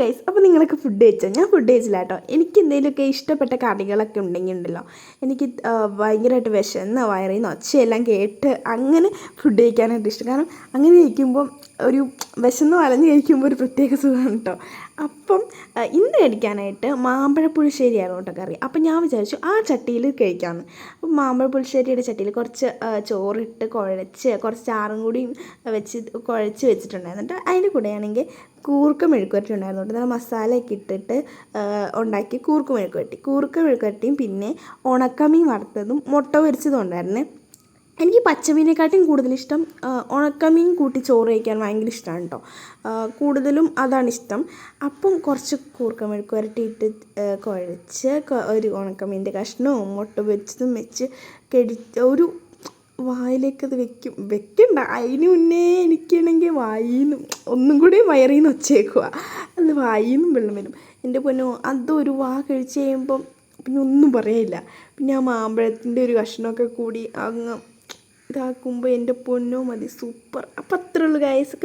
Guys അപ്പോൾ നിങ്ങളൊക്കെ food കഴിച്ചോ? ഞാൻ ഫുഡ് കഴിച്ചില്ല കേട്ടോ. എനിക്ക് എന്തെങ്കിലുമൊക്കെ ഇഷ്ടപ്പെട്ട കറികളൊക്കെ ഉണ്ടെങ്കിൽ ഉണ്ടല്ലോ. എനിക്ക് ഭയങ്കരമായിട്ട് വിശന്ന് വയറിന്ന് ഒച്ചയെല്ലാം കേട്ട് അങ്ങനെ ഫുഡ് കഴിക്കാനായിട്ട് ഇഷ്ടം. കാരണം അങ്ങനെ കഴിക്കുമ്പോൾ ഒരു വിശന്ന് വലഞ്ഞ് കഴിക്കുമ്പോൾ ഒരു പ്രത്യേക സുഖമാണ് കേട്ടോ. അപ്പം ഇന്ന് കഴിക്കാനായിട്ട് മാമ്പഴ പുളിശ്ശേരിയായിരുന്നു കേട്ടോ കറി. അപ്പം ഞാൻ വിചാരിച്ചു ആ ചട്ടിയിൽ കഴിക്കാമെന്ന് അപ്പം മാമ്പഴ പുളിശ്ശേരിയുടെ ചട്ടിയിൽ കുറച്ച് ചോറിട്ട് കുഴച്ച് കുറച്ച് ചാറും കൂടി വെച്ച് കുഴച്ച് വെച്ചിട്ടുണ്ടായിരുന്നു എന്നിട്ട് അതിന്റെ കൂടെയാണെങ്കിൽ കൂർക്ക മെഴുക്കുവരട്ടി ഉണ്ടായിരുന്നു കേട്ടോ നല്ല മസാലയൊക്കെ ഇട്ടിട്ട് ഉണ്ടാക്കി കൂർക്ക മെഴുക്കുവരട്ടി കൂർക്ക മെഴുക്കുവരട്ടിയും പിന്നെ ഉണക്കമീൻ വറുത്തതും മുട്ട പൊരിച്ചതും ഉണ്ടായിരുന്നു. എനിക്ക് പച്ചമീനെക്കാട്ടിയും കൂടുതൽ ഇഷ്ടം ഉണക്കമീൻ കൂട്ടി ചോറ് കഴിക്കാൻ ഭയങ്കര ഇഷ്ടമാണ് കേട്ടോ. കൂടുതലും അതാണ് ഇഷ്ടം. അപ്പം കുറച്ച് കൂർക്ക മെഴുക്ക് വരട്ടിയിട്ട് കുഴച്ച് ഒരു ഉണക്കമീന്റെ കഷ്ണവും മുട്ട പൊരിച്ചതും വെച്ച് കെടി ഒരു വായിലേക്കത് വെക്കും. വെക്കണ്ട അതിന് മുന്നേ എനിക്കാണെങ്കിൽ വായിന്ന് ഒന്നും കൂടി വയറിൽ നിന്ന് ഒച്ചേക്കുക അത് വായിൽ നിന്നും വെള്ളം വരും. എന്റെ പൊന്നു അതൊരു വാ കഴിച്ച് കഴിയുമ്പം പിന്നെ ഒന്നും പറയില്ല പിന്നെ ആ മാമ്പഴത്തിന്റെ ഒരു കഷ്ണമൊക്കെ കൂടി അങ്ങ് ഇതാക്കുമ്പോൾ എന്റെ പൊന്നോ മതി സൂപ്പർ. അപ്പം അത്രയുള്ളൂ ഗൈസ്